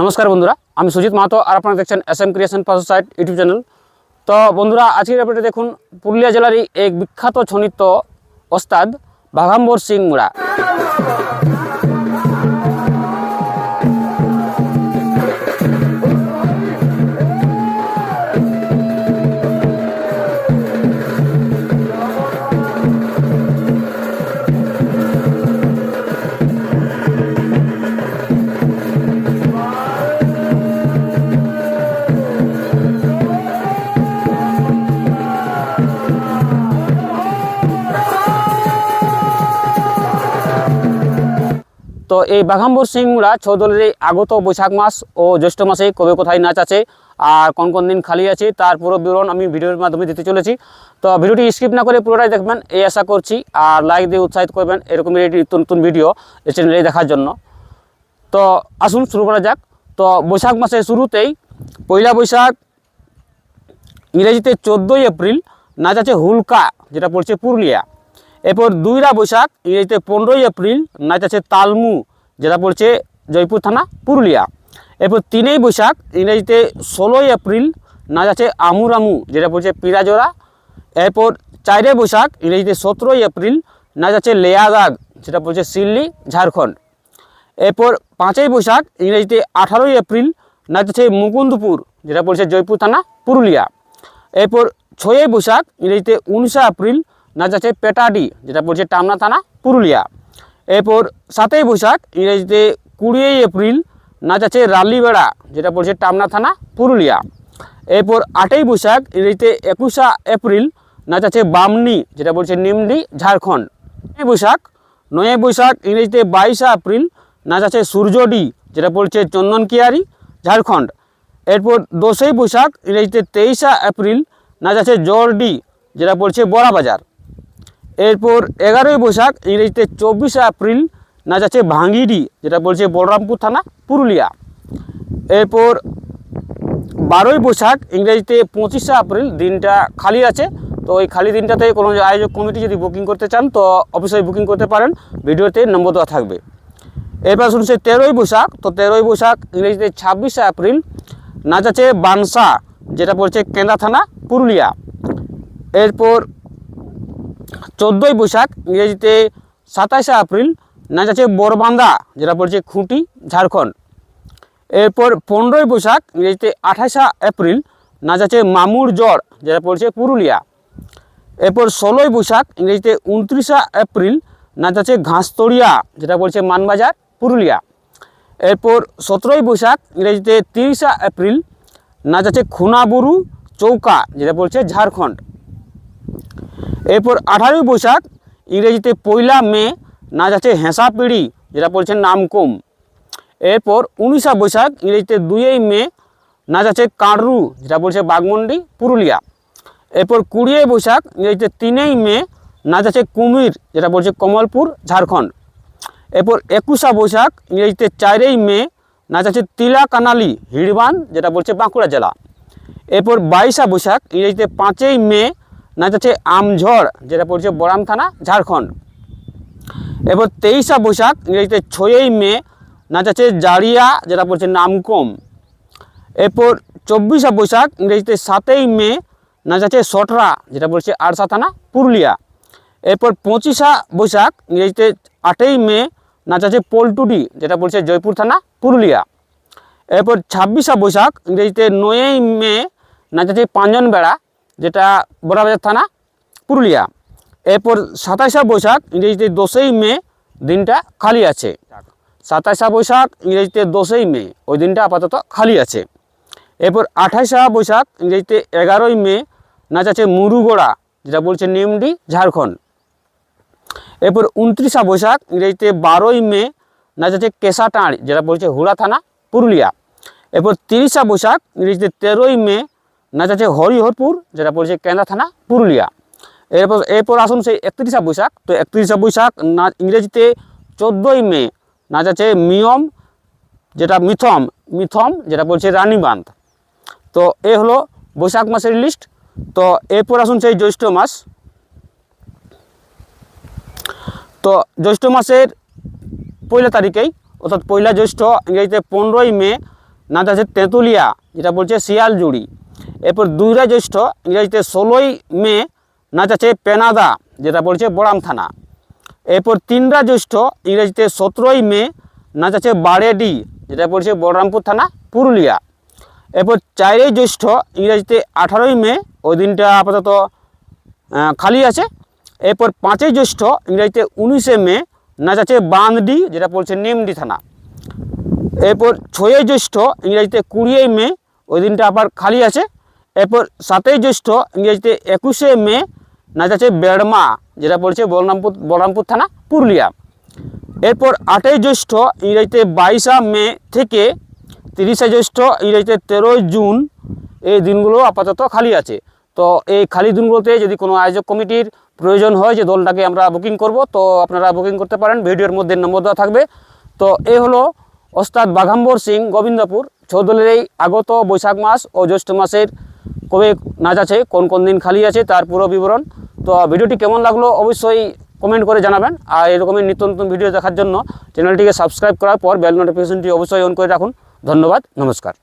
নমস্কার বন্ধুরা, আমি সুজিত মাহাতো আর আপনারা দেখছেন S M creation site YouTube channel. তো বন্ধুরা, আজকের আপডেটে দেখুন, পুরুলিয়া জেলারই এক বিখ্যাত ছনিত্য ওস্তাদ বাঘাম্বর সিং মুড়া। তো এই বাঘাম্বর সিং মুড়া ছৌ দলের এই আগত বৈশাখ মাস ও জ্যৈষ্ঠ মাসে কবে কোথায় নাচ আছে আর কোন কোন দিন খালি আছে তার পুরো বিবরণ আমি ভিডিওর মাধ্যমে দিতে চলেছি। তো ভিডিওটি স্কিপ না করে পুরোটাই দেখবেন, এই আশা করছি। আর লাইক দিয়ে উৎসাহিত করবেন এরকমই নিত্য নতুন ভিডিও এই চ্যানেলে দেখার জন্য। তো আসুন শুরু করা যাক। তো বৈশাখ মাসের শুরুতেই পয়লা বৈশাখ ইংরেজিতে চোদ্দোই এপ্রিল নাচ আছে হুলকা, যেটা পড়ছে পুরুলিয়া। এরপর দুইরা বৈশাখ ইংরেজিতে পনেরোই এপ্রিল আছে তালমু, যেটা পড়ছে জয়পুর থানা, পুরুলিয়া। এরপর তিনই বৈশাখ ইংরেজিতে ষোলোই এপ্রিল, নাচ আছে আমুরামু, যেটা পড়ছে পিরাজোড়া। এরপর চারে বৈশাখ ইংরেজিতে সতেরোই এপ্রিল, নাচ আছে লেয়াগাগ, যেটা পড়ছে সিল্লি, ঝাড়খণ্ড। এরপর পাঁচই বৈশাখ ইংরেজিতে আঠারোই এপ্রিল, নাচ আছে মুকুন্দপুর, যেটা পড়ছে জয়পুর থানা, পুরুলিয়া। এরপর ছয়ই বৈশাখ ইংরেজিতে উনিশে এপ্রিল নাচ আছে পেটাডি, যেটা পড়ছে টামনা থানা, পুরুলিয়া। এরপর সাতই বৈশাখ, ইংরেজিতে কুড়িই এপ্রিল নাচ আছে রালিবেড়া, যেটা পড়ছে টামনা থানা, পুরুলিয়া। এরপর আটই বৈশাখ, ইংরেজিতে একুশা এপ্রিল নাচ আছে বামনি, যেটা বলছে নিমডি, ঝাড়খণ্ড। নয় বৈশাখ নয় বৈশাখ, ইংরেজিতে বাইশে এপ্রিল নাচ আছে সূর্যডি, যেটা বলছে চন্দনকিয়ারি ঝাড়খণ্ড। এরপর দশই বৈশাখ, ইংরেজিতে তেইশে এপ্রিল নাচ আছে জর্ডি, যেটা বলছে বড়াবাজার। এরপর এগারোই বৈশাখ, ইংরেজিতে চব্বিশে এপ্রিল নাচ আছে ভাঙ্গিডি, যেটা বলছে বলরামপুর থানা, পুরুলিয়া। এরপর বারোই বৈশাখ, ইংরেজিতে পঁচিশে এপ্রিল, দিনটা খালি আছে। তো ওই খালি দিনটাতে কোনো আয়োজক কমিটি যদি বুকিং করতে চান, তো অবশ্যই বুকিং করতে পারেন। ভিডিওতে নম্বর দেওয়া থাকবে। এরপর শুনছে তেরোই বৈশাখ, তো তেরোই বৈশাখ, ইংরেজিতে ছাব্বিশে এপ্রিল নাচ আছে বানসা, যেটা পড়ছে কেন্দা থানা, পুরুলিয়া। এরপর চোদ্দোই বৈশাখ, ইংরেজিতে সাতাশে এপ্রিল নাচ আছে বরবান্দা যেটা পড়ছে খুঁটি, ঝাড়খণ্ড। এরপর পনেরোই বৈশাখ, ইংরেজিতে আঠাশে এপ্রিল নাচ আছে মামুর জ্বর, যেটা পড়ছে পুরুলিয়া। এরপর ষোলোই বৈশাখ, ইংরেজিতে উনত্রিশে এপ্রিল নাচ আছে ঘাসতড়িয়া যেটা বলছে মানবাজার, পুরুলিয়া। এরপর সতেরোই বৈশাখ, ইংরেজিতে তিরিশে এপ্রিল নাচ আছে খুনাবুরু চৌকা, যেটা বলছে ঝাড়খণ্ড। এরপর আঠারোই বৈশাখ, ইংরেজিতে পয়লা মে, নাচ আছে হেঁসা পিড়ি, যেটা বলছে নামকুম। এরপর উনিশা বৈশাখ, ইংরেজিতে দুইই মে, নাচ আছে কাঁড়রু, যেটা বলছে বাগমন্ডি পুরুলিয়া। এরপর কুড়িয়ে বৈশাখ, ইংরেজিতে তিনই মে, নাচ আছে কুমির, যেটা বলছে কমলপুর, ঝাড়খণ্ড। এরপর একুশা বৈশাখ, ইংরেজিতে চারই মে, নাচ আছে তিলা কানালি হিড়বান, যেটা বলছে বাঁকুড়া জেলা। এরপর বাইশা বৈশাখ, ইংরেজিতে পাঁচই মে নাচ আছে আমঝড়, যেটা পড়ছে বরাম থানা, ঝাড়খণ্ড। এরপর তেইশা বৈশাখ, ইংরেজিতে ছয়ই মে নাচ আছে জারিয়া যেটা পড়ছে নামকম। এরপর চব্বিশা বৈশাখ, ইংরেজিতে সাতই মে নাচ আছে সটরা, যেটা বলছে আরসা থানা, পুরুলিয়া। এরপর পঁচিশা বৈশাখ, ইংরেজিতে আটই মে নাচ আছে পল্টুডি, যেটা বলছে জয়পুর থানা, পুরুলিয়া। এরপর ছাব্বিশা বৈশাখ, ইংরেজিতে নয়ই মে নাচ আছে পাঁচজন বেড়া যেটা বড়াবাজার থানা, পুরুলিয়া। এরপর সাতাশা বৈশাখ, ইংরেজিতে দশই মে, দিনটা খালি আছে। সাতাশা বৈশাখ, ইংরেজিতে দশই মে, ওই দিনটা আপাতত খালি আছে। এরপর আঠাশা বৈশাখ, ইংরেজিতে এগারোই মে, নাচ আছে মুরুগোড়া যেটা বলছে নিমডি, ঝাড়খণ্ড। এরপর উনত্রিশা বৈশাখ, ইংরেজিতে বারোই মে, নাচ আছে কেশাটাঁড় যেটা বলছে হুড়া থানা, পুরুলিয়া। এরপর তিরিশা বৈশাখ, ইংরেজিতে তেরোই মে নাচ আছে হরিহরপুর, যেটা বলছে কেন্দ্রা থানা, পুরুলিয়া। এরপর এরপর আসুন সেই একত্রিশা বৈশাখ। তো একত্রিশা বৈশাখ না, ইংরেজিতে চোদ্দোই মে নাচ আছে মিয়ম, যেটা মিথম মিথম, যেটা বলছে রানীবাঁধ তো এ হলো বৈশাখ মাসের লিস্ট তো এরপর আসুন সেই জ্যৈষ্ঠ মাস। তো জ্যৈষ্ঠ মাসের পয়লা তারিখেই, অর্থাৎ পয়লা জ্যৈষ্ঠ, ইংরেজিতে পনেরোই মে নাচ আছে তেঁতুলিয়া, যেটা বলছে শিয়ালজুড়ি। এরপর দুইরা জ্যৈষ্ঠ, ইংরাজিতে ষোলোই মে, নাচ আছে পেনাদা, যেটা বলছে বড়াম থানা। এরপর তিনরা জ্যৈষ্ঠ, ইংরেজিতে সতেরোই মে, নাচ আছে বারেডি, যেটা পড়ছে বলরামপুর থানা, পুরুলিয়া। এরপর চারই জ্যৈষ্ঠ, ইংরেজিতে আঠারোই মে, ওই দিনটা আপাতত খালি আছে। এরপর পাঁচই জ্যৈষ্ঠ, ইংরেজিতে উনিশে মে, নাচ আছে বাঁধডি যেটা পড়ছে নিমডি থানা। এরপর ছয়ই জ্যৈষ্ঠ, ইংরেজিতে কুড়িই মে, ওই দিনটা আবার খালি আছে। এরপর সাতই জ্যৈষ্ঠ, ইংরেজিতে একুশে মে নাচ আছে বেড়মা, যেটা পড়ছে বলরামপুর বলরামপুর থানা, পুরুলিয়া। এরপর আটই জ্যৈষ্ঠ, ইংরেজিতে বাইশা মে থেকে তিরিশে জ্যৈষ্ঠ, ইংরেজিতে তেরোই জুন, এই দিনগুলো আপাতত খালি আছে। তো এই খালি দিনগুলোতে যদি কোনো আয়োজক কমিটির প্রয়োজন হয় যে দলটাকে আমরা বুকিং করব, তো আপনারা বুকিং করতে পারেন। ভিডিওর মধ্যে নম্বর দেওয়া থাকবে। তো এই হলো ওস্তাদ বাঘাম্বর সিং গোবিন্দপুর। চৌদলের এই আগত বৈশাখ মাস ও জ্যৈষ্ঠ মাসের কবে নাচ আছে কোন কোন দিন খালি আছে তার পুরো বিবরণ। তো ভিডিওটি কেমন লাগল অবশ্যই কমেন্ট করে জানাবেন। আর এরকমই নিত্য নতুন ভিডিও দেখার জন্য চ্যানেলটিকে সাবস্ক্রাইব করার পর বেল নোটিফিকেশনটি অবশ্যই অন করে রাখুন। ধন্যবাদ, নমস্কার।